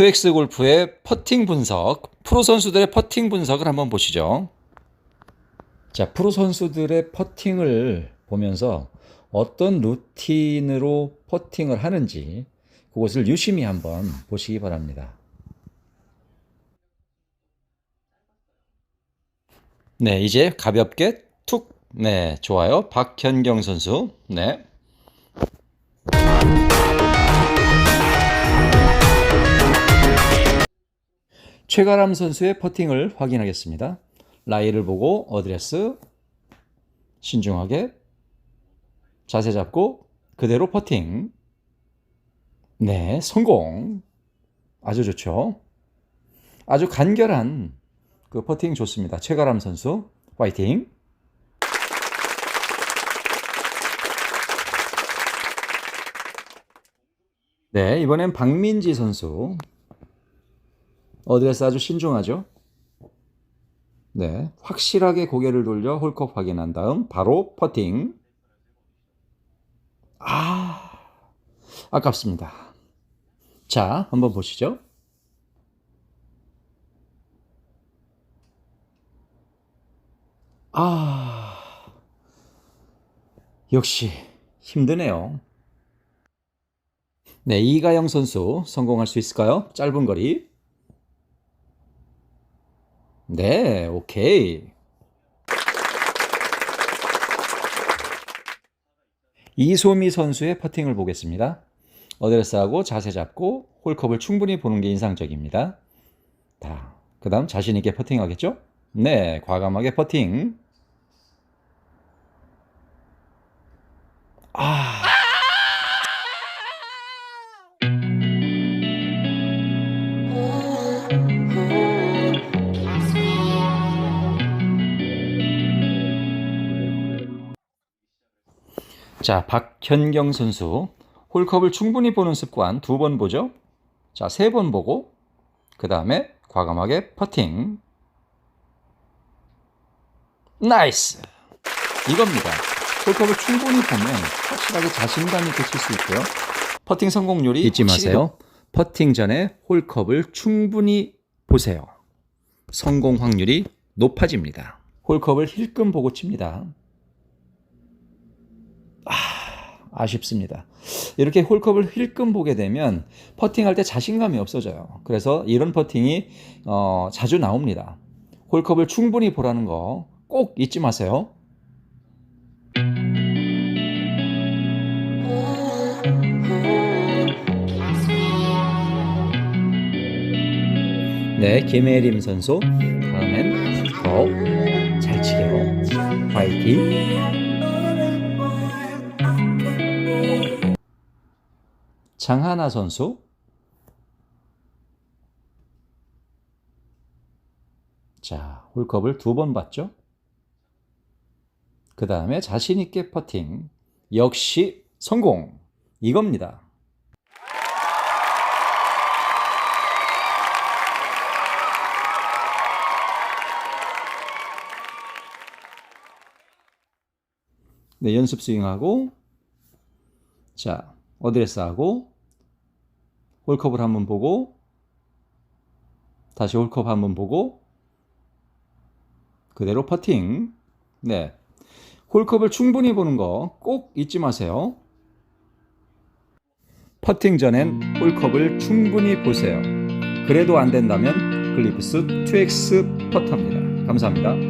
2X 골프의 퍼팅 분석, 프로 선수들의 퍼팅 분석을 한번 보시죠. 자, 프로 선수들의 퍼팅을 보면서 어떤 루틴으로 퍼팅을 하는지 그것을 유심히 한번 보시기 바랍니다. 네, 이제 가볍게 툭. 네, 좋아요. 박현경 선수. 네. 최가람 선수의 퍼팅을 확인하겠습니다. 라이를 보고 어드레스 신중하게 자세 잡고 그대로 퍼팅. 네, 성공. 아주 좋죠. 아주 간결한 그 퍼팅 좋습니다. 최가람 선수 화이팅. 네, 이번엔 박민지 선수. 어드레스 아주 신중하죠? 네, 확실하게 고개를 돌려 홀컵 확인한 다음 바로 퍼팅. 아, 아깝습니다. 자, 한번 보시죠. 아, 역시 힘드네요. 네, 이가영 선수 성공할 수 있을까요? 짧은 거리. 네, 오케이. 이소미 선수의 퍼팅을 보겠습니다. 어드레스하고 자세 잡고 홀컵을 충분히 보는 게 인상적입니다. 자, 그 다음 자신있게 퍼팅하겠죠? 네, 과감하게 퍼팅. 아. 자, 박현경 선수. 홀컵을 충분히 보는 습관 두 번 보죠. 자, 세 번 보고, 그 다음에 과감하게 퍼팅. 나이스! 이겁니다. 홀컵을 충분히 보면 확실하게 자신감 있게 칠 수 있고요. 퍼팅 성공률이 잊지 마세요. 높- 퍼팅 전에 홀컵을 충분히 보세요. 성공 확률이 높아집니다. 홀컵을 힐끔 보고 칩니다. 아, 아쉽습니다. 이렇게 홀컵을 힐끔 보게 되면 퍼팅할 때 자신감이 없어져요. 그래서 이런 퍼팅이 어, 자주 나옵니다. 홀컵을 충분히 보라는 거 꼭 잊지 마세요. 네, 김혜림 선수 다음엔 더 잘 치게요. 화이팅! 장하나 선수 자, 홀컵을 두 번 봤죠? 그 다음에 자신있게 퍼팅. 역시 성공. 이겁니다. 네, 연습 스윙하고, 자, 어드레스 하고, 홀컵을 한번 보고, 다시 홀컵 한번 보고, 그대로 퍼팅. 네. 홀컵을 충분히 보는 거 꼭 잊지 마세요. 퍼팅 전엔 홀컵을 충분히 보세요. 그래도 안 된다면 글리프스 2X 퍼터입니다. 감사합니다.